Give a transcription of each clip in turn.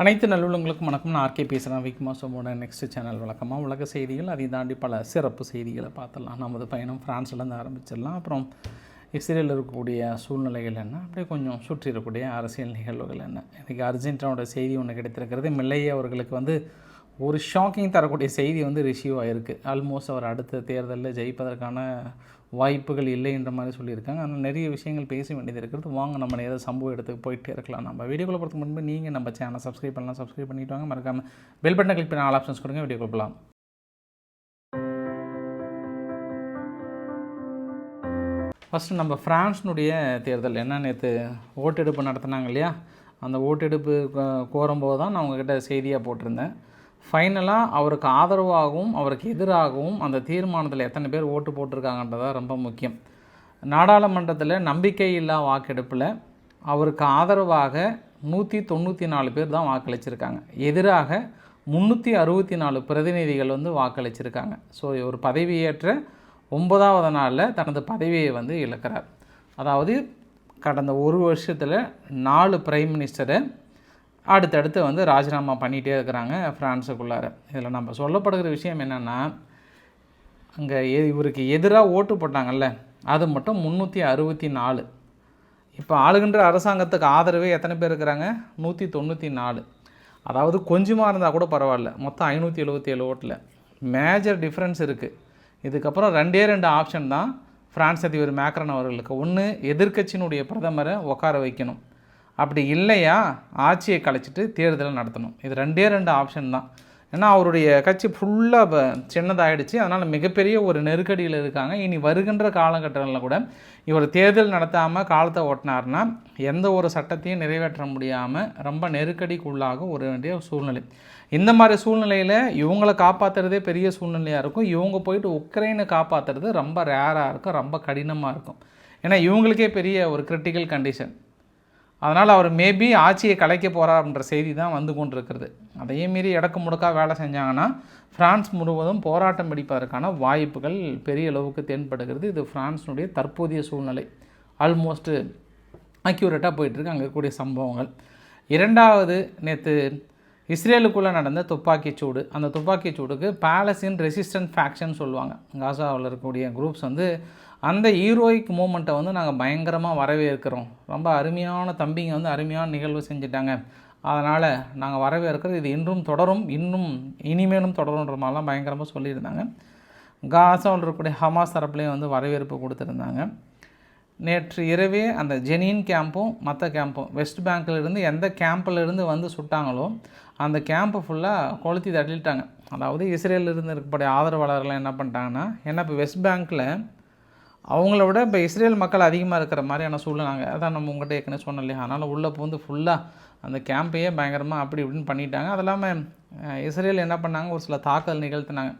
அனைத்து நல்லுள்ளங்களுக்கும் வணக்கம். நான் ஆர்கே பேசுகிறேன் விக்மா சோமோட நெக்ஸ்ட் சேனல் வழக்கமாக உலக செய்திகள். அதை தாண்டி பல சிறப்பு செய்திகளை பார்த்துடலாம். நமது பயணம் ஃப்ரான்ஸ்லேருந்து ஆரம்பிச்சிடலாம். அப்புறம் இஸ்ரேலில் இருக்கக்கூடிய சூழ்நிலைகள் என்ன? அப்படியே கொஞ்சம் சுற்றி இருக்கக்கூடிய அரசியல் நிகழ்வுகள் என்ன? இன்றைக்கி அர்ஜென்டினாவோட செய்தி ஒன்று கிடைத்திருக்கிறது. மில்லையே அவர்களுக்கு வந்து ஒரு ஷாக்கிங் தரக்கூடிய செய்தி வந்து ரிசீவ் ஆகிருக்கு ஆல்மோஸ்ட் அவர் அடுத்த தேர்தலில் ஜெயிப்பதற்கான வாய்ப்புகள் இல்லை என்ற மாதிரி சொல்லியிருக்காங்க. ஆனால் நிறைய விஷயங்கள் பேச வேண்டியது இருக்கிறது வாங்க நம்ம ஏதாவது சம்பவ இடத்துக்கு போயிட்டே இருக்கலாம். நம்ம வீடியோக்குள்ள போகிறதுக்கு முன்பு நீங்கள் நம்ம சேனலை சப்ஸ்கிரைப் பண்ணலாம். சப்ஸ்கிரைப் பண்ணிவிட்டு வாங்க. மறக்காமல் பெல் பட்டனை கிளிக் பண்ணி ஆல் ஆப்ஷன்ஸ் கொடுங்க. வீடியோ போகலாம் ஃபஸ்ட்டு நம்ம ஃப்ரான்ஸ்னுடைய தேர்தல். என்ன நேற்று ஓட்டெடுப்பு நடத்தினாங்க இல்லையா? அந்த ஓட்டெடுப்பு கோரும்போது தான் நான் உங்ககிட்ட செய்தியாக போட்டிருந்தேன். ஃபைனலாக அவருக்கு ஆதரவாகவும் அவருக்கு எதிராகவும் அந்த தீர்மானத்தில் எத்தனை பேர் ஓட்டு போட்டிருக்காங்கன்றதான் ரொம்ப முக்கியம். நாடாளுமன்றத்தில் நம்பிக்கையில்லா வாக்கெடுப்பில் அவருக்கு ஆதரவாக நூற்றி தொண்ணூற்றி நாலு பேர் தான் வாக்களிச்சிருக்காங்க. எதிராக முந்நூற்றி அறுபத்தி நாலு பிரதிநிதிகள் வந்து வாக்களிச்சிருக்காங்க. ஸோ ஒரு பதவியேற்ற ஒன்பதாவது நாளில் தனது பதவியை வந்து இழக்கிறார். அதாவது கடந்த ஒரு வருஷத்தில் நாலு பிரைம் மினிஸ்டரை அடுத்தடுத்து வந்து ராஜினாமா பண்ணிகிட்டே இருக்கிறாங்க ஃப்ரான்ஸுக்குள்ளார. இதில் நம்ம சொல்லப்படுகிற விஷயம் என்னென்னா அங்கே இவருக்கு எதிராக ஓட்டு போட்டாங்கல்ல அது மட்டும் முந்நூற்றி அறுபத்தி நாலு. இப்போ ஆளுகின்ற அரசாங்கத்துக்கு ஆதரவே எத்தனை பேர் இருக்கிறாங்க? நூற்றி தொண்ணூற்றி நாலு. அதாவது கொஞ்சமாக இருந்தால் கூட பரவாயில்ல மொத்தம் ஐநூற்றி எழுபத்தி ஏழு ஓட்டில். மேஜர் டிஃப்ரென்ஸ் இருக்குது இதுக்கப்புறம் ரெண்டே ரெண்டு ஆப்ஷன் தான் ஃப்ரான்ஸ் அதிபர் மேக்ரன் அவர்களுக்கு. ஒன்று எதிர்க்கட்சியினுடைய பிரதமரை உட்கார வைக்கணும். அப்படி இல்லையா? ஆட்சியை கலைச்சிட்டு தேர்தலை நடத்தணும். இது ரெண்டே ரெண்டு ஆப்ஷன் தான். ஏன்னா அவருடைய கட்சி ஃபுல்லாக சின்னதாகிடுச்சு அதனால் மிகப்பெரிய ஒரு நெருக்கடியில் இருக்காங்க. இனி வருகின்ற காலகட்டங்களில் கூட இவர் தேர்தல் நடத்தாமல் காலத்தை ஓட்டினார்னா எந்த ஒரு சட்டத்தையும் நிறைவேற்ற முடியாமல் ரொம்ப நெருக்கடிக்குள்ளாக ஒரு வேண்டிய சூழ்நிலை. இந்த மாதிரி சூழ்நிலையில் இவங்களை காப்பாற்றுறதே பெரிய சூழ்நிலையாக இருக்கும். இவங்க போயிட்டு உக்ரைனை காப்பாற்றுறது ரொம்ப ரேராக இருக்கும். ரொம்ப கடினமாக இருக்கும். ஏன்னா இவங்களுக்கே பெரிய ஒரு கிரிட்டிக்கல் கண்டிஷன் அதனால் அவர் மேபி ஆட்சியை கலைக்க போகிறார்ன்ற செய்தி தான் வந்து கொண்டிருக்கிறது. அதையும் மீறி இடக்கு முடக்கா வேலை செஞ்சாங்கன்னா பிரான்ஸ் முழுவதும் போராட்டம் வெடிப்பதற்கான வாய்ப்புகள் பெரிய அளவுக்கு தென்படுகிறது. இது ஃப்ரான்ஸினுடைய தற்போதைய சூழ்நிலை. ஆல்மோஸ்ட்டு அக்யூரேட்டாக போயிட்டுருக்கு அங்கே இருக்கக்கூடிய சம்பவங்கள். இரண்டாவது நேற்று இஸ்ரேலுக்குள்ளே நடந்த துப்பாக்கிச் சூடு. அந்த துப்பாக்கிச் சூடுக்கு ரெசிஸ்டன்ட் ஃபேக்ஷன் சொல்லுவாங்க. காசாவில் இருக்கக்கூடிய குரூப்ஸ் வந்து அந்த ஹீரோயிக் மூமெண்ட்டை வந்து நாங்கள் பயங்கரமாக வரவேற்கிறோம். ரொம்ப அருமையான தம்பிங்க வந்து அருமையான நிகழ்வு செஞ்சுட்டாங்க. அதனால் நாங்கள் வரவேற்கிறது இது இன்றும் தொடரும். இன்னும் இனிமேலும் தொடருன்ற மாதிரிலாம் பயங்கரமாக சொல்லியிருந்தாங்க. காசாவில் இருக்கக்கூடிய ஹமாஸ் தரப்புலேயும் வந்து வரவேற்பு கொடுத்துருந்தாங்க. நேற்று இரவே அந்த ஜெனின் கேம்பும் மற்ற கேம்பும் வெஸ்ட் பேங்க்கிலிருந்து எந்த கேம்பில் வந்து சுட்டாங்களோ அந்த கேம்பை ஃபுல்லாக கொளுத்தி தள்ளிட்டாங்க. அதாவது இஸ்ரேலில் இருந்து இருக்கக்கூடிய ஆதரவாளர்கள் என்ன பண்ணிட்டாங்கன்னா ஏன்னா இப்போ வெஸ்ட் பேங்க்கில் அவங்கள விட இப்போ இஸ்ரேல் மக்கள் அதிகமாக இருக்கிற மாதிரியான சூழ்நிலை. அதான் நம்ம உங்கள்கிட்ட ஏற்கனவே சொன்னோம் இல்லையா? அதனால் உள்ளே பூந்து ஃபுல்லாக அந்த கேம்பையே பயங்கரமாக அப்படி இப்படின்னு பண்ணிட்டாங்க. அது இல்லாமல் இஸ்ரேல் என்ன பண்ணாங்க? ஒரு சில தாக்குதல் நிகழ்த்தினாங்க.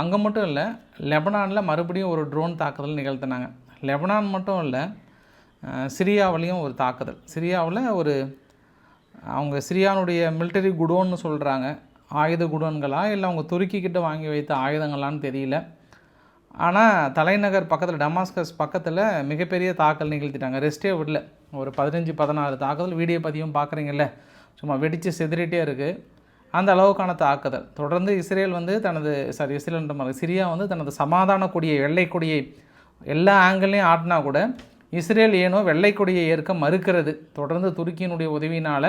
அங்கே மட்டும் இல்லை லெபனானில் மறுபடியும் ஒரு ட்ரோன் தாக்குதல் நிகழ்த்தினாங்க. லெபனான் மட்டும் இல்லை சிரியாவிலையும் ஒரு தாக்குதல். சிரியாவில் ஒரு அவங்க சிரியானுடைய மிலிட்டரி குடோன்னு சொல்கிறாங்க ஆயுத குடோன்களா? இல்லை அவங்க துருக்கிக்கிட்ட வாங்கி வைத்த ஆயுதங்களான்னு தெரியல. ஆனால் தலைநகர் பக்கத்தில் டமாஸ்கஸ் பக்கத்தில் மிகப்பெரிய தாக்கல் நிகழ்த்திட்டாங்க. ரெஸ்ட்டே விடல. ஒரு பதினஞ்சு பதினாறு தாக்குதல். வீடியோ பதிவும் பார்க்குறீங்கல்ல சும்மா வெடித்து செதறிட்டே இருக்குது அந்த அளவுக்கான தாக்குதல். தொடர்ந்து இஸ்ரேல் வந்து தனது சாரி இஸ்ரேல்ன்ற மாதிரி சிரியா வந்து தனது சமாதான கொடியை வெள்ளை கொடியை எல்லா ஆங்கிள்லையும் ஆட்டினா கூட இஸ்ரேல் ஏனோ வெள்ளை கொடியை ஏற்க மறுக்கிறது. தொடர்ந்து துருக்கியினுடைய உதவினால்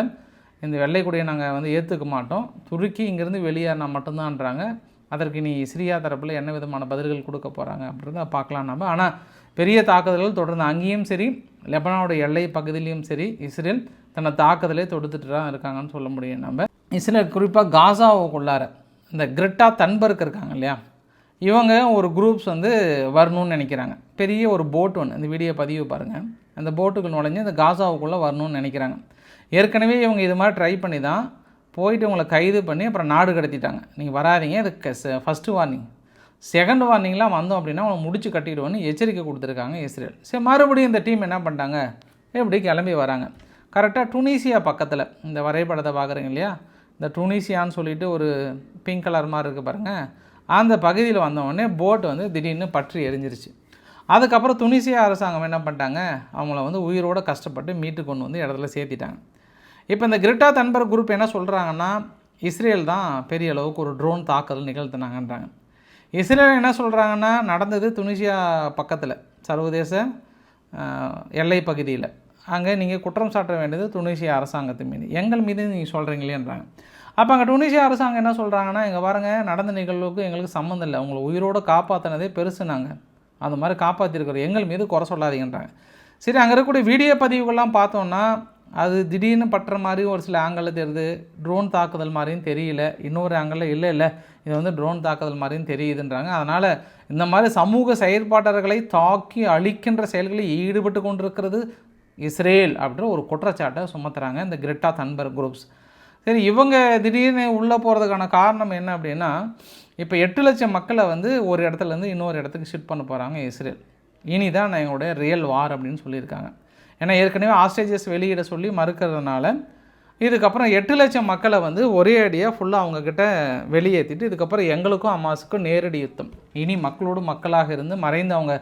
இந்த வெள்ளை கொடியை நாங்கள் வந்து ஏற்றுக்க மாட்டோம். துருக்கி இங்கேருந்து வெளியேறினா மட்டும்தான்றாங்க. அதற்கு நீ சிரியா தரப்பில் என்ன விதமான பதில்கள் கொடுக்க போகிறாங்க அப்படின்றத பார்க்கலாம் நம்ம ஆனால் பெரிய தாக்குதல்கள் தொடர்ந்து அங்கேயும் சரி லெபனானோட எல்லை பகுதியிலையும் சரி இஸ்ரேல் தன்னை தாக்குதலே தொடுத்துட்டு தான் இருக்காங்கன்னு சொல்ல முடியும் நம்ம இஸ்ரேல் குறிப்பாக காசாவுக்குள்ளார இந்த கிரிட்டா தன்பர்க் இருக்காங்க இல்லையா? இவங்க ஒரு குரூப்ஸ் வந்து வரணும்னு நினைக்கிறாங்க. பெரிய ஒரு போட் ஒன்று இந்த வீடியோ பதிவு பாருங்கள் அந்த போட்டுக்கு நுழைஞ்சு இந்த காசாவுக்குள்ளே வரணும்னு நினைக்கிறாங்க. ஏற்கனவே இவங்க இது மாதிரி ட்ரை பண்ணி தான் போயிட்டு உங்களை கைது பண்ணி அப்புறம் நாடு கடத்திட்டாங்க. நீங்கள் வராதீங்க. இதுக்கு ஃபஸ்ட்டு வார்னிங் செகண்ட் வார்னிங்லாம் வந்தோம் அப்படின்னா அவனை முடிச்சு கட்டிடுவோன்னு எச்சரிக்கை கொடுத்துருக்காங்க இஸ்ரேல். சரி மறுபடியும் இந்த டீம் என்ன பண்ணிட்டாங்க? எப்படி கிளம்பி வராங்க? கரெக்டாக டுனீசியா பக்கத்தில். இந்த வரைபடத்தை பார்க்குறீங்க இல்லையா? இந்த டுனீசியான்னு சொல்லிட்டு ஒரு பிங்க் கலர் மாதிரி இருக்குது பாருங்கள் அந்த பகுதியில் வந்தவொடனே போட் வந்து திடீர்னு பற்றி எரிஞ்சிருச்சு. அதுக்கப்புறம் துனிசியா அரசாங்கம் என்ன பண்ணிட்டாங்க? அவங்கள வந்து உயிரோட கஷ்டப்பட்டு மீட்டு கொண்டு வந்து இடத்துல சேர்த்திட்டாங்க. இப்போ இந்த கிரிட்டா தன்பர் குரூப் என்ன சொல்கிறாங்கன்னா இஸ்ரேல் தான் பெரிய அளவுக்கு ஒரு ட்ரோன் தாக்குதல் நிகழ்த்தினாங்கன்றாங்க. இஸ்ரேல் என்ன சொல்கிறாங்கன்னா நடந்தது துனிசியா பக்கத்தில் சர்வதேச எல்லை பகுதியில். அங்கே நீங்கள் குற்றம் சாட்ட வேண்டியது துனிசியா அரசாங்கத்தின் மீது. எங்கள் மீது நீங்கள் சொல்கிறீங்களேன்றாங்க அப்போ அங்கே டுனிஷியா அரசாங்கம் என்ன சொல்கிறாங்கன்னா இங்கே பாருங்கள் நடந்த நிகழ்வுக்கு எங்களுக்கு சம்மந்தம் இல்லை. உங்களை உயிரோடு காப்பாற்றினதே பெருசு நாங்கள் அந்த மாதிரி காப்பாற்றிருக்கிறோம் எங்கள் மீது குறை சொல்லாதீங்கன்றாங்க. சரி அங்கே இருக்கக்கூடிய வீடியோ பதிவுகள்லாம் பார்த்தோன்னா அது திடீர்னு பட்டுற மாதிரி ஒரு சில ஆங்கிளில் தெரியுது. ட்ரோன் தாக்குதல் மாதிரியும் தெரியல. இன்னொரு ஆங்கிளில் இல்லை இல்லை. இது வந்து ட்ரோன் தாக்குதல் மாதிரியும் தெரியுதுன்றாங்க. அதனால் இந்த மாதிரி சமூக செயற்பாட்டர்களை தாக்கி அழிக்கின்ற செயல்களில் ஈடுபட்டு கொண்டிருக்கிறது இஸ்ரேல் அப்படின்ற ஒரு குற்றச்சாட்டை சுமத்துறாங்க இந்த கிரெட்டா தன்பர் குரூப்ஸ். சரி இவங்க திடீர்னு உள்ளே போகிறதுக்கான காரணம் என்ன அப்படின்னா இப்போ எட்டு லட்சம் மக்களை வந்து ஒரு இடத்துலேருந்து இன்னொரு இடத்துக்கு ஷிஃப்ட் பண்ண போகிறாங்க இஸ்ரேல். இனி தான் எங்களுடைய ரியல் வார் அப்படின்னு சொல்லியிருக்காங்க. ஏன்னா ஏற்கனவே ஆஸ்ட்ரேஜஸ் வெளியிட சொல்லி மறுக்கிறதுனால இதுக்கப்புறம் எட்டு லட்சம் மக்களை வந்து ஒரே அடியாக ஃபுல்லாக அவங்கக்கிட்ட வெளியேற்றிட்டு இதுக்கப்புறம் எங்களுக்கும் அம்மாஸுக்கும் நேரடி யுத்தம். இனி மக்களோடு மக்களாக இருந்து மறைந்து அவங்க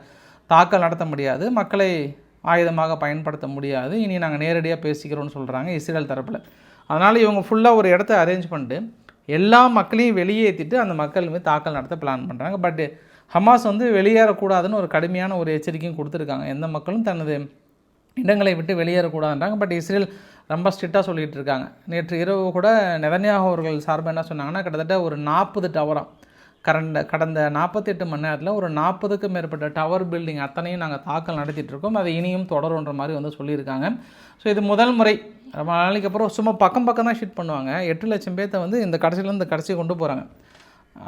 தாக்கல் நடத்த முடியாது மக்களை ஆயுதமாக பயன்படுத்த முடியாது இனி நாங்கள் நேரடியாக பேசிக்கிறோன்னு சொல்கிறாங்க இஸ்ரேல் தரப்பில். அதனால் இவங்க ஃபுல்லாக ஒரு இடத்த அரேஞ்ச் பண்ணிட்டு எல்லா மக்களையும் வெளியேற்றிட்டு அந்த மக்கள் மீது தாக்கல் நடத்த பிளான் பண்ணுறாங்க பட் ஹமாஸ் வந்து வெளியேறக்கூடாதுன்னு ஒரு கடுமையான ஒரு எச்சரிக்கையும் கொடுத்துருக்காங்க. எந்த மக்களும் தனது இடங்களை விட்டு வெளியேறக்கூடாதுன்றாங்க. பட் இஸ்ரேல் ரொம்ப ஸ்ட்ரிக்டாக சொல்லிகிட்டு இருக்காங்க. நேற்று இரவு கூட நெதன்யாகு அவர்கள் சார்பாக என்ன சொன்னாங்கன்னா கிட்டத்தட்ட ஒரு நாற்பது டவராக கடந்த கடந்த நாற்பத்தெட்டு மணி நேரத்தில் ஒரு நாற்பதுக்கும் மேற்பட்ட டவர் பில்டிங் அத்தனையும் நாங்கள் தாக்கல் நடத்திட்டுருக்கோம் அதை இனியும் தொடருன்ற மாதிரி வந்து சொல்லியிருக்காங்க. ஸோ இது முதல் முறை. ரொம்ப நாளைக்கு அப்புறம் சும்மா பக்கம் பக்கம் தான் ஷீட் பண்ணுவாங்க. எட்டு லட்சம் பேர்த்த வந்து இந்த கடைசியிலேருந்து இந்த கடைசி கொண்டு போகிறாங்க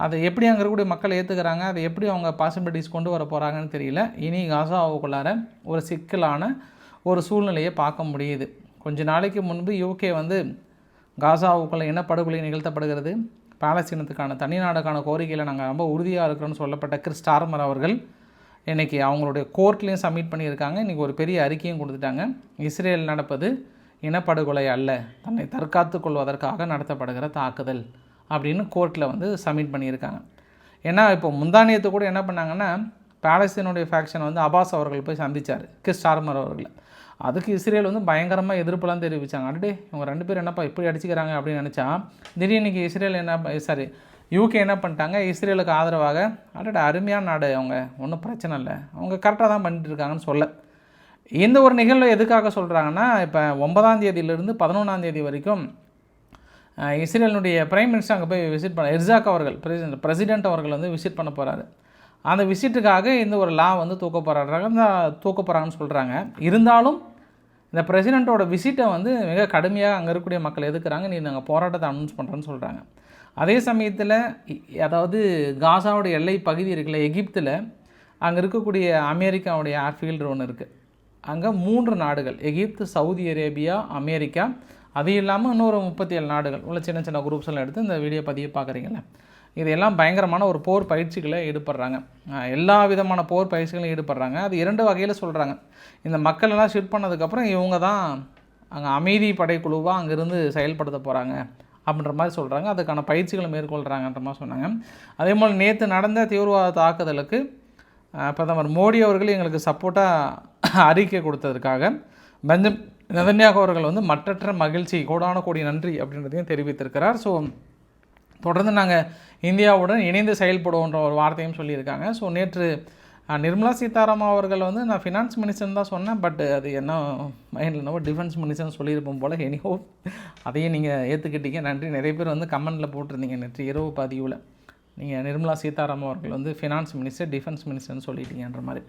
அதை எப்படி அங்கே இருக்கக்கூடிய மக்கள் ஏற்றுக்கிறாங்க அதை எப்படி அவங்க பாசிபிலிட்டிஸ் கொண்டு வர போகிறாங்கன்னு தெரியல. இனி காசாவுக்குள்ளார ஒரு சிக்கலான ஒரு சூழ்நிலையை பார்க்க முடியுது. கொஞ்ச நாளைக்கு முன்பு யூகே வந்து காசாவுக்கொள்ள என்ன படுகொலை நிகழ்த்தப்படுகிறது. பாலஸ்தீனத்துக்கான தனிநாடுக்கான கோரிக்கையில் நாங்கள் ரொம்ப உறுதியாக இருக்கிறோம்னு சொல்லப்பட்ட கிறிஸ் டார்மர் அவர்கள் இன்றைக்கி அவங்களுடைய கோர்ட்லேயும் சப்மிட் பண்ணியிருக்காங்க. இன்றைக்கி ஒரு பெரிய அறிக்கையும் கொடுத்துட்டாங்க. இஸ்ரேல் நடப்பது இனப்படுகொலை அல்ல. தன்னை தற்காத்து கொள்வதற்காக நடத்தப்படுகிற தாக்குதல் அப்படின்னு கோர்ட்டில் வந்து சப்மிட் பண்ணியிருக்காங்க. ஏன்னா இப்போ முந்தானியத்தை கூட என்ன பண்ணாங்கன்னா பாலஸ்தீனுடைய ஃபேக்ஷன் வந்து அபாஸ் அவர்கள் போய் சந்திச்சார் கிறிஸ் டார்மர் அவர்களை. அதுக்கு இஸ்ரேல் வந்து பயங்கரமாக எதிர்ப்புலாம் தெரிவித்தாங்க அடடே இவங்க ரெண்டு பேரும் என்னப்பா இப்படி அடிச்சுக்கிறாங்க அப்படின்னு நினச்சா திடீர்னு இஸ்ரேல் என்ன சாரி யூகே என்ன பண்ணிட்டாங்க? இஸ்ரேலுக்கு ஆதரவாக அடட அருமையான நாடு அவங்க. ஒன்றும் பிரச்சனை இல்லை. அவங்க கரெக்டாக தான் பண்ணிட்டு இருக்காங்கன்னு சொல்ல. இந்த ஒரு நிகழ்வு எதுக்காக சொல்கிறாங்கன்னா இப்போ ஒன்பதாம் தேதியிலிருந்து பதினொன்றாம் தேதி வரைக்கும் இஸ்ரேலினுடைய பிரைம் மினிஸ்டர் அங்கே போய் விசிட் பண்ண எர்சாக் அவர்கள் பிரசிடென்ட் பிரசிடென்ட் அவர்கள் வந்து விசிட் பண்ண போகிறாரு அந்த விசிட்டுக்காக இந்த ஒரு லா வந்து தூக்க போகிறாங்க தூக்க போகிறாங்கன்னு சொல்கிறாங்க இருந்தாலும் இந்த பிரசிடெண்ட்டோட விசிட்டை வந்து மிக கடுமையாக அங்கே இருக்கக்கூடிய மக்கள் எதுக்குறாங்க? நீ நாங்கள் போராட்டத்தை அனௌன்ஸ் பண்ணுறேன்னு சொல்கிறாங்க அதே சமயத்தில் அதாவது காசாவோட எல்லை பகுதி இருக்குல்ல எகிப்தில் அங்கே இருக்கக்கூடிய அமெரிக்காவுடைய ஏர்ஃபீல்டு ஒன்று இருக்குது அங்கே மூன்று நாடுகள் எகிப்து சவுதி அரேபியா அமெரிக்கா அது இல்லாமல் இன்னொரு முப்பத்தி ஏழு நாடுகள். உள்ள சின்ன சின்ன குரூப்ஸ் எல்லாம் எடுத்து இந்த வீடியோ பதிவு பார்க்குறீங்களே இதெல்லாம் பயங்கரமான ஒரு போர் பயிற்சிகளை ஈடுபடுறாங்க. எல்லா விதமான போர் பயிற்சிகளும் ஈடுபடுறாங்க. அது இரண்டு வகையில் சொல்கிறாங்க இந்த மக்கள் எல்லாம் ஷிஃப்ட் பண்ணதுக்கப்புறம் இவங்க தான் அங்கே அமைதி படைக்குழுவாக அங்கேருந்து செயல்படுத்த போகிறாங்க அப்படின்ற மாதிரி சொல்கிறாங்க அதுக்கான பயிற்சிகளை மேற்கொள்கிறாங்கன்ற மாதிரி சொன்னாங்க. அதே போல் நேற்று நடந்த தீவிரவாத தாக்குதலுக்கு பிரதமர் மோடி அவர்கள் எங்களுக்கு சப்போர்ட்டாக அறிக்கை கொடுத்ததற்காக பெஞ்சம் நதன்யாக அவர்கள் வந்து மற்றற்ற மகிழ்ச்சி கோடான கோடி நன்றி அப்படின்றதையும் தெரிவித்திருக்கிறார். ஸோ தொடர்ந்து நாங்கள் இந்தியாவுடன் இணைந்து செயல்படுவோன்ற ஒரு வார்த்தையும் சொல்லியிருக்காங்க. ஸோ நேற்று நிர்மலா சீதாராமன் அவர்கள் வந்து நான் ஃபினான்ஸ் மினிஸ்டர்னு தான் சொன்னேன். பட் அது என்ன மைண்டில் என்னவோ டிஃபென்ஸ் மினிஸ்டர்னு சொல்லியிருப்போம் போல். எனிஹோ அதையும் நீங்கள் ஏற்றுக்கிட்டீங்க நன்றி. நிறைய பேர் வந்து கமெண்டில் போட்டிருந்தீங்க நேற்று இரவு பதிவில். நீங்கள் நிர்மலா சீதாராமன் அவர்கள் வந்து ஃபினான்ஸ் மினிஸ்டர் டிஃபென்ஸ் மினிஸ்டர்னு சொல்லிட்டீங்கன்ற மாதிரி.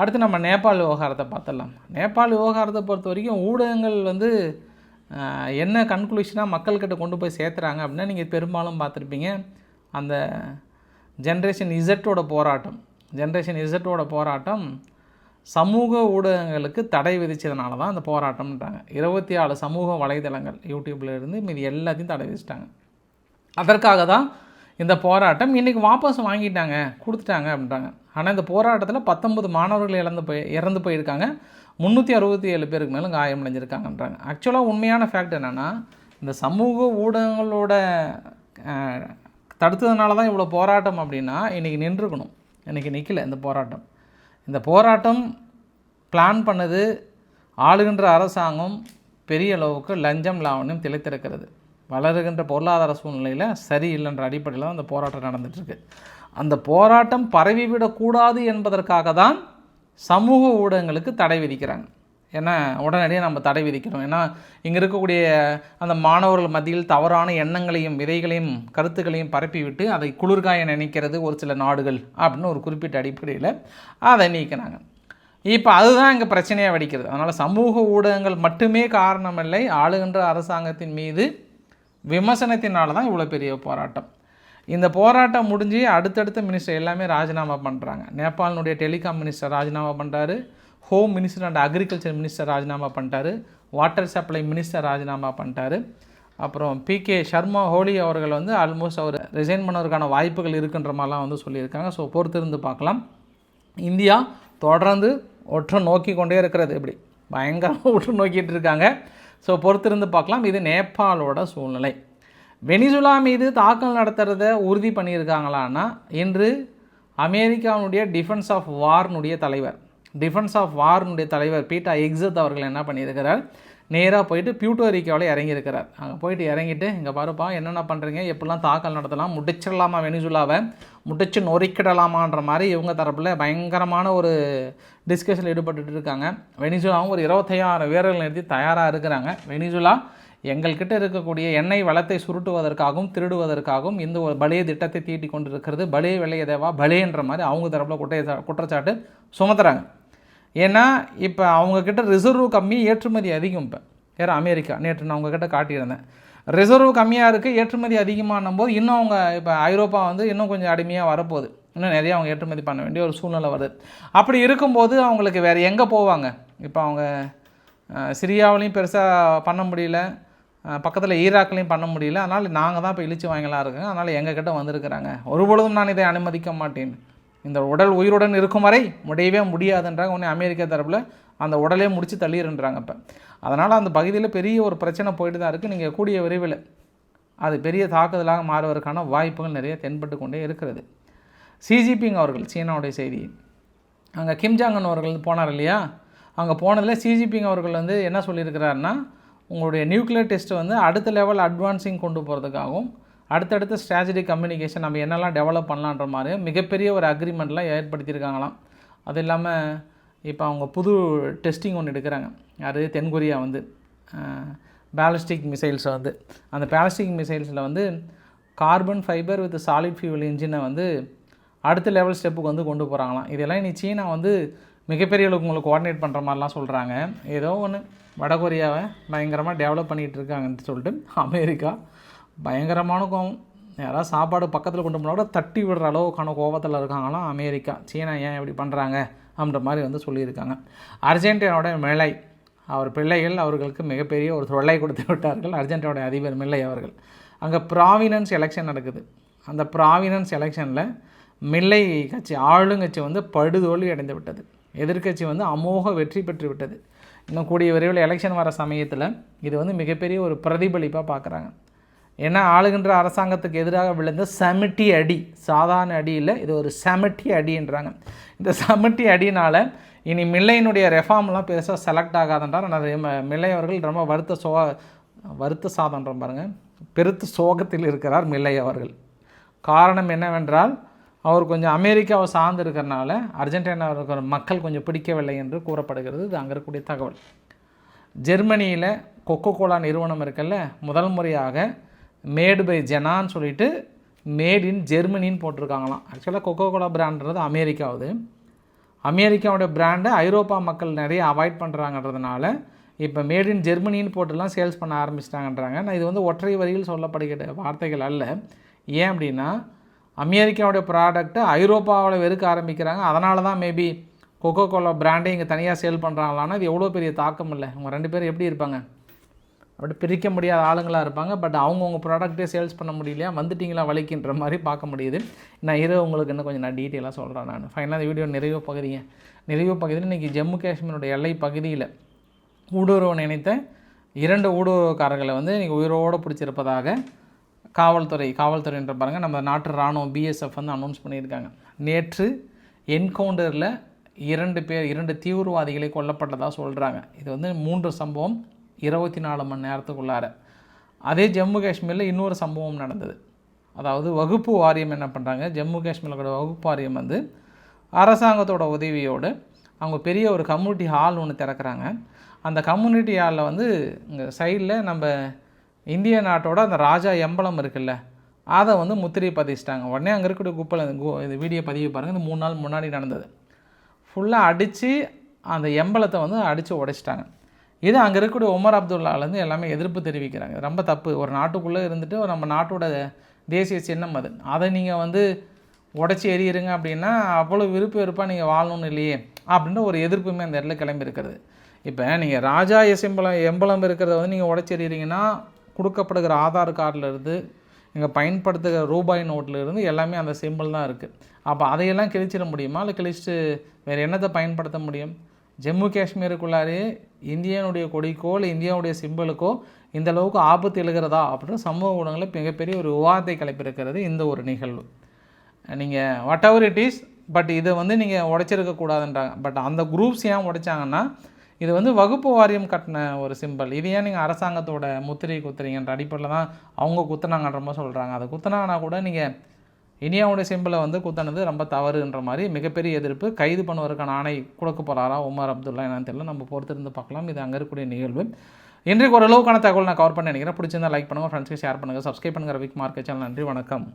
அடுத்து நம்ம நேபாள் விவகாரத்தை பார்த்துடலாம். நேபாள் விவகாரத்தை பொறுத்த வரைக்கும் ஊடகங்கள் வந்து என்ன கன்க்ளூஷனாக மக்கள்கிட்ட கொண்டு போய் சேர்த்துறாங்க அப்படின்னா நீங்கள் பெரும்பாலும் பார்த்துருப்பீங்க அந்த ஜென்ரேஷன் இசட்டோட போராட்டம் ஜென்ரேஷன் இசட்டோட போராட்டம் சமூக ஊடகங்களுக்கு தடை விதித்ததுனால தான் அந்த போராட்டம்ன்றாங்க. இருபத்தி ஆறு சமூக வலைதளங்கள் யூடியூப்பில் இருந்து மீதி எல்லாத்தையும் தடை விதிச்சிட்டாங்க. அதற்காக தான் இந்த போராட்டம் இன்றைக்கி வாபஸ் வாங்கிட்டாங்க கொடுத்துட்டாங்க அப்படின்றாங்க. ஆனால் இந்த போராட்டத்தில் பத்தொன்பது மாணவர்கள் இறந்து போய் இறந்து போயிருக்காங்க. முந்நூற்றி அறுபத்தி ஏழு பேருக்கு மேலும் காயமடைஞ்சிருக்காங்கன்றாங்க. ஆக்சுவலாக உண்மையான ஃபேக்ட் என்னென்னா இந்த சமூக ஊடகங்களோட தடுத்ததுனால தான் இவ்வளோ போராட்டம் அப்படின்னா இன்றைக்கி நின்றுக்கணும். இன்றைக்கி நிற்கல இந்த போராட்டம். இந்த போராட்டம் பிளான் பண்ணது ஆளுகின்ற அரசாங்கம் பெரிய அளவுக்கு லஞ்சம் லாவணியம் திளைத்திருக்கிறது. வளருகின்ற பொருளாதார சூழ்நிலையில் சரியில்லைன்ற அடிப்படையில் தான் அந்த போராட்டம் நடந்துகிட்ருக்கு அந்த போராட்டம் பரவிவிடக்கூடாது என்பதற்காக தான் சமூக ஊடகங்களுக்கு தடை விதிக்கிறாங்க. ஏன்னா உடனடியாக நம்ம தடை விதிக்கிறோம் ஏன்னா இங்கே இருக்கக்கூடிய அந்த மாணவர்கள் மத்தியில் தவறான எண்ணங்களையும் விதைகளையும் கருத்துக்களையும் பரப்பிவிட்டு அதை குளிர்காய நினைக்கிறது ஒரு சில நாடுகள் அப்படின்னு ஒரு குறிப்பிட்ட அடிப்படையில் அதை நீக்கினாங்க. இப்போ அதுதான் இங்கே பிரச்சனையாக வெடிக்கிறது. அதனால் சமூக ஊடகங்கள் மட்டுமே காரணமில்லை ஆளுகின்ற அரசாங்கத்தின் மீது விமர்சனத்தினால தான் இவ்வளோ பெரிய போராட்டம். இந்த போராட்டம் முடிஞ்சு அடுத்தடுத்த மினிஸ்டர் எல்லாமே ராஜினாமா பண்ணுறாங்க நேபாளினுடைய டெலிகாம் மினிஸ்டர் ராஜினாமா பண்ணுறாரு home minister and agriculture minister ராஜினாமா பண்ணிட்டாரு வாட்டர் சப்ளை மினிஸ்டர் ராஜினாமா பண்ணிட்டாரு அப்புறம் பி கே சர்மா ஹோலி அவர்கள் வந்து ஆல்மோஸ்ட் அவர் ரிசைன் பண்ணுவதற்கான வாய்ப்புகள் இருக்குன்ற மாதிரிலாம் வந்து சொல்லியிருக்காங்க. ஸோ பொறுத்திருந்து பார்க்கலாம். இந்தியா தொடர்ந்து ஒற்றை நோக்கி கொண்டே இருக்கிறது. இப்படி பயங்கரமாக உற்று நோக்கிட்டு இருக்காங்க. ஸோ பொறுத்திருந்து பார்க்கலாம். இது நேபாளோட சூழ்நிலை. வெனிசுலா மீது தாக்கல் நடத்துகிறத உறுதி பண்ணியிருக்காங்களான்னா இன்று அமெரிக்காவுடைய டிஃபென்ஸ் ஆஃப் வார்னுடைய தலைவர். டிஃபென்ஸ் ஆஃப் வார்னுடைய தலைவர் பீட்டா எக்ஸத் அவர்கள் என்ன பண்ணியிருக்கிறார்? நேராக போயிட்டு பியூட்டோரிக்காவில் இறங்கியிருக்கிறார். அங்கே போயிட்டு இறங்கிட்டு இங்கே பாருப்பா என்னென்ன பண்ணுறீங்க எப்படிலாம் தாக்கல் நடத்தலாம்? முடிச்சிடலாமா வெனிசுலாவை? முடிச்சு நொறுக்கிடலாமான்ற மாதிரி இவங்க தரப்பில் பயங்கரமான ஒரு டிஸ்கஷனில் ஈடுபட்டுட்டு இருக்காங்க. வெனிசுலாவும் ஒரு இருபத்தையாயிரம் வீரர்கள் நிறுத்தி தயாராக இருக்கிறாங்க. வெனிசுலா எங்கள்கிட்ட இருக்கக்கூடிய எண்ணெய் வளத்தை சுருட்டுவதற்காகவும் திருடுவதற்காகவும் இந்த ஒரு பலே திட்டத்தை தீட்டி கொண்டிருக்கிறது. பலே விலையதேவா தேவா பலேன்ற மாதிரி அவங்க தரப்பில் குற்ற குற்றச்சாட்டு சுமத்துறாங்க. ஏன்னா இப்போ அவங்கக்கிட்ட ரிசர்வ் கம்மி ஏற்றுமதி அதிகம் இப்போ. வேறு அமெரிக்கா நேற்று நான் அவங்கக்கிட்ட காட்டியிருந்தேன். ரிசர்வ் கம்மியாக இருக்குது ஏற்றுமதி அதிகமான போது இன்னும் அவங்க இப்போ ஐரோப்பா வந்து இன்னும் கொஞ்சம் அடிமையாக வரப்போகுது. இன்னும் நிறைய அவங்க ஏற்றுமதி பண்ண வேண்டிய ஒரு சூழ்நிலை வருது. அப்படி இருக்கும்போது அவங்களுக்கு வேறு எங்கே போவாங்க? இப்போ அவங்க சிரியாவிலையும் பெருசாக பண்ண முடியல. பக்கத்தில் ஈராக்லையும் பண்ண முடியல. அதனால் நாங்கள் தான் இப்போ இழிச்சு வாங்கலாம் இருக்கோம். அதனால் எங்ககிட்ட வந்திருக்கிறாங்க. ஒரு பொழுதும் நான் இதை அனுமதிக்க மாட்டேன். இந்த உடல் உயிருடன் இருக்கும் வரை முடியவே முடியாதுன்றாங்க. உடனே அமெரிக்கா தரப்பில் அந்த உடலே முடித்து தள்ளிடுன்றாங்க இப்போ. அதனால் அந்த பகுதியில் பெரிய ஒரு பிரச்சனை போயிட்டு தான் இருக்குது நீங்கள் கூடிய விரைவில் அது பெரிய தாக்குதலாக மாறுவதற்கான வாய்ப்புகள் நிறைய தென்பட்டு கொண்டே இருக்கிறது. சிஜிபிங் அவர்கள் சீனாவுடைய செய்தி. அங்கே கிம்ஜாங்கன் அவர்கள் போனார் இல்லையா? அங்கே போனதில் சிஜிபிங் அவர்கள் வந்து என்ன சொல்லியிருக்கிறாருன்னா உங்களுடைய நியூக்ளியர் டெஸ்ட்டை வந்து அடுத்த லெவல் அட்வான்ஸிங் கொண்டு போகிறதுக்காகவும் அடுத்தடுத்த ஸ்ட்ராட்டஜி கம்யூனிகேஷன் நம்ம என்னெல்லாம் டெவலப் பண்ணலான்ற மாதிரி மிகப்பெரிய ஒரு அக்ரிமெண்ட்லாம் ஏற்படுத்தியிருக்காங்களாம். அது இல்லாமல் இப்போ அவங்க புது டெஸ்டிங் ஒன்று எடுக்கிறாங்க. அது தென்கொரியா வந்து பேலஸ்டிக் மிசைல்ஸை வந்து. அந்த பேலஸ்டிக் மிசைல்ஸில் வந்து carbon fibre with solid fuel இன்ஜினை வந்து அடுத்த லெவல் ஸ்டெப்புக்கு வந்து கொண்டு போகிறாங்களாம் இதெல்லாம் இனி சீனா வந்து மிகப்பெரிய அளவுக்கு உங்களுக்கு கோஆர்டினேட் பண்ணுற மாதிரிலாம் சொல்கிறாங்க ஏதோ ஒன்று வடகொரியாவை பயங்கரமாக டெவலப் பண்ணிகிட்டு இருக்காங்கன்னு சொல்லிட்டு அமெரிக்கா பயங்கரமான கோவம். யாராவது சாப்பாடு பக்கத்தில் கொண்டு போனால் கூட தட்டி விடுற அளவுக்கான கோபத்தில் இருக்காங்களாம் அமெரிக்கா. சீனா ஏன் இப்படி பண்ணுறாங்க அப்படின்ற மாதிரி வந்து சொல்லியிருக்காங்க. அர்ஜென்டினாவோட மிளை அவர் பிள்ளைகள் அவர்களுக்கு மிகப்பெரிய ஒரு தொல்லை கொடுத்து விட்டார்கள். அர்ஜென்டினாவோட அதிபர் மில்லை அவர்கள். அங்கே ப்ராவினன்ஸ் எலெக்ஷன் நடக்குது. அந்த ப்ராவினன்ஸ் எலெக்ஷனில் மில்லை கட்சி ஆளுங்கட்சி வந்து படுதோல்வி அடைந்து விட்டது. எதிர்க்கட்சி வந்து அமோக வெற்றி பெற்று விட்டது இன்னும் கூடிய விரைவில் எலெக்ஷன் வர சமயத்தில் இது வந்து மிகப்பெரிய ஒரு பிரதிபலிப்பாக பார்க்குறாங்க ஏன்னா ஆளுகின்ற அரசாங்கத்துக்கு எதிராக விழுந்த செமட்டி அடி சாதாரண அடி இல்லை இது ஒரு செமட்டி அடின்றாங்க. இந்த செமிட்டி அடினால் இனி மில்லையினுடைய ரெஃபார்ம்லாம் பெருசாக செலக்ட் ஆகாதுன்றார் மில்லை அவர்கள் ரொம்ப வருத்த சோ வருத்த சாதன்ற பாருங்கள் பெருத்து சோகத்தில் இருக்கிறார் மில்லை அவர்கள். காரணம் என்னவென்றால் அவர் கொஞ்சம் அமெரிக்காவை சார்ந்து இருக்கிறனால அர்ஜென்டினா இருக்கிற மக்கள் கொஞ்சம் பிடிக்கவில்லை என்று கூறப்படுகிறது. இது அங்கே இருக்கக்கூடிய தகவல். ஜெர்மனியில் கொக்கோ கோலா நிறுவனம் இருக்குல்ல முதல் முறையாக மேடு பை ஜெனான்னு சொல்லிட்டு மேட் இன் ஜெர்மனின்னு போட்டிருக்காங்களாம். ஆக்சுவலாக கொக்கோ கோலா பிராண்ட்றது அமெரிக்காவது. அமெரிக்காவுடைய பிராண்டை ஐரோப்பா மக்கள் நிறைய அவாய்ட் பண்ணுறாங்கன்றதுனால இப்போ மேட் இன் ஜெர்மனின்னு போட்டுலாம் சேல்ஸ் பண்ண ஆரம்பிச்சிட்டாங்கன்றாங்க. நான் இது வந்து ஒற்றை வரியில் சொல்லப்படுகிற வார்த்தைகள் அல்ல. ஏன் அப்படின்னா அமெரிக்காவுடைய ப்ராடக்ட்டை ஐரோப்பாவில் வெறுக்க ஆரம்பிக்கிறாங்க. அதனால தான் மேபி கொக்கோ கோலா பிராண்டை இங்கே தனியாக சேல் பண்ணுறாங்களான்னா இது எவ்வளோ பெரிய தாக்கம் இல்லை. அவங்க ரெண்டு பேரும் எப்படி இருப்பாங்க? அப்படி பிரிக்க முடியாத ஆளுங்களாக இருப்பாங்க. பட் அவங்கவுங்க ப்ராடக்ட்டே சேல்ஸ் பண்ண முடியலையா? வந்துட்டிங்களா? வலிக்கின்ற மாதிரி பார்க்க முடியுது. நான் இரவு உங்களுக்கு இன்னும் கொஞ்சம் நான் டீட்டெயிலாக சொல்கிறேன் நான். ஃபைனலாக இந்த வீடியோ நிறைவு பகுதிங்க நிறைவு பகுதியில் இன்றைக்கி ஜம்மு காஷ்மீரோட எல்லை பகுதியில் ஊடுருவ நினைத்த இரண்டு ஊடுருவக்காரர்களை வந்து இன்றைக்கி உயிரோடு பிடிச்சிருப்பதாக காவல்துறை காவல்துறைன்ற பாருங்கள் நம்ம நாட்டு இராணுவம் பிஎஸ்எஃப் வந்து அனௌன்ஸ் பண்ணியிருக்காங்க. நேற்று என்கவுண்டரில் இரண்டு பேர் இரண்டு தீவிரவாதிகளை கொல்லப்பட்டதாக சொல்கிறாங்க இது வந்து மூன்று சம்பவம் இருபத்தி நாலு மணி நேரத்துக்குள்ளார. அதே ஜம்மு காஷ்மீரில் இன்னொரு சம்பவம் நடந்தது. அதாவது வகுப்பு வாரியம் என்ன பண்ணுறாங்க ஜம்மு காஷ்மீரில் வகுப்பு வாரியம் வந்து அரசாங்கத்தோட உதவியோடு அவங்க பெரிய ஒரு கம்யூனிட்டி ஹால் ஒன்று திறக்கிறாங்க. அந்த கம்யூனிட்டி ஹாலில் வந்து இங்கே சைடில் நம்ம இந்திய நாட்டோட அந்த ராஜா எம்பளம் இருக்குல்ல அதை வந்து முத்திரை பதிச்சிட்டாங்க. உடனே அங்கே இருக்கக்கூடிய குப்பல் இந்த வீடியோ பதிவு பாருங்கள் இந்த மூணு நாள் முன்னாடி நடந்தது. ஃபுல்லாக அடித்து அந்த எம்பலத்தை வந்து அடித்து உடைச்சிட்டாங்க. இது அங்கே இருக்கக்கூடிய உமர் அப்துல்லாலேருந்து எல்லாமே எதிர்ப்பு தெரிவிக்கிறாங்க. ரொம்ப தப்பு. ஒரு நாட்டுக்குள்ளே இருந்துட்டு நம்ம நாட்டோட தேசிய சின்னம் அது. அதை நீங்கள் வந்து உடச்சி எறியிருங்க அப்படின்னா அவ்வளோ விருப்ப வெறுப்பாக நீங்கள் வாழணும்னு இல்லையே அப்படின்ற ஒரு எதிர்ப்புமே அந்த இடத்துல கிளம்பி இருக்கிறது இப்போ நீங்கள் ராஜா எசம்பலம் எம்பலம் இருக்கிறத வந்து நீங்கள் உடச்சி எறிகிறீங்கன்னா கொடுக்கப்படுகிற ஆதார் கார்டிலிருந்து இங்கே பயன்படுத்துகிற ரூபாய் நோட்டில் இருந்து எல்லாமே அந்த சிம்பிள் தான் இருக்குது அப்போ அதையெல்லாம் கிழிச்சிட முடியுமா? இல்லை கிழிச்சிட்டு வேறு என்னத்தை பயன்படுத்த முடியும்? ஜம்மு காஷ்மீருக்குள்ளாரே இந்தியனுடைய கொடிக்கோ இல்லை இந்தியாவுடைய சிம்பிளுக்கோ இந்த அளவுக்கு ஆபத்து எழுகிறதா? அப்படின்னு சமூக ஊடகங்களில் மிகப்பெரிய ஒரு விவாதத்தை கிளப்பியிருக்கிறது இந்த ஒரு நிகழ்வு. நீங்கள் whatever it is but இதை வந்து நீங்கள் உடைச்சிருக்க கூடாதுன்றாங்க பட் அந்த குரூப்ஸ் ஏன் உடைச்சாங்கன்னா இது வந்து வகுப்பு வாரியம் கட்டின ஒரு சிம்பிள் இது ஏன் நீங்கள் அரசாங்கத்தோட முத்திரை குத்துறீங்கன்ற அடிப்படையில் தான் அவங்க குத்துனாங்கன்ற மாதிரி சொல்கிறாங்க அதை குத்துனாங்கன்னா கூட நீங்கள் இனியாவுடைய சிம்பிளை வந்து குத்தினது ரொம்ப தவறுன்ற மாதிரி மிகப்பெரிய எதிர்ப்பு. கைது பண்ணுவதற்கான ஆணை கொடுக்க போகிறாரா உமர் அப்துல்லா என்னன்னு தெரியல. நம்ம பொறுத்திருந்து பார்க்கலாம். இது அங்கே இருக்கக்கூடிய நிகழ்வு. இன்றைக்கு ஓரளவுக்கான தகவல் நான் கவர் பண்ண நினைக்கிறேன். பிடிச்சிருந்தா லைக் பண்ணுங்கள் ஃப்ரெண்ட்ஸ்க்கு ஷேர் பண்ணுங்கள் சப்ஸ்கிரைப் பண்ணுங்கள் ரவிக் மார்க்கெட் சேனல் நன்றி வணக்கம்.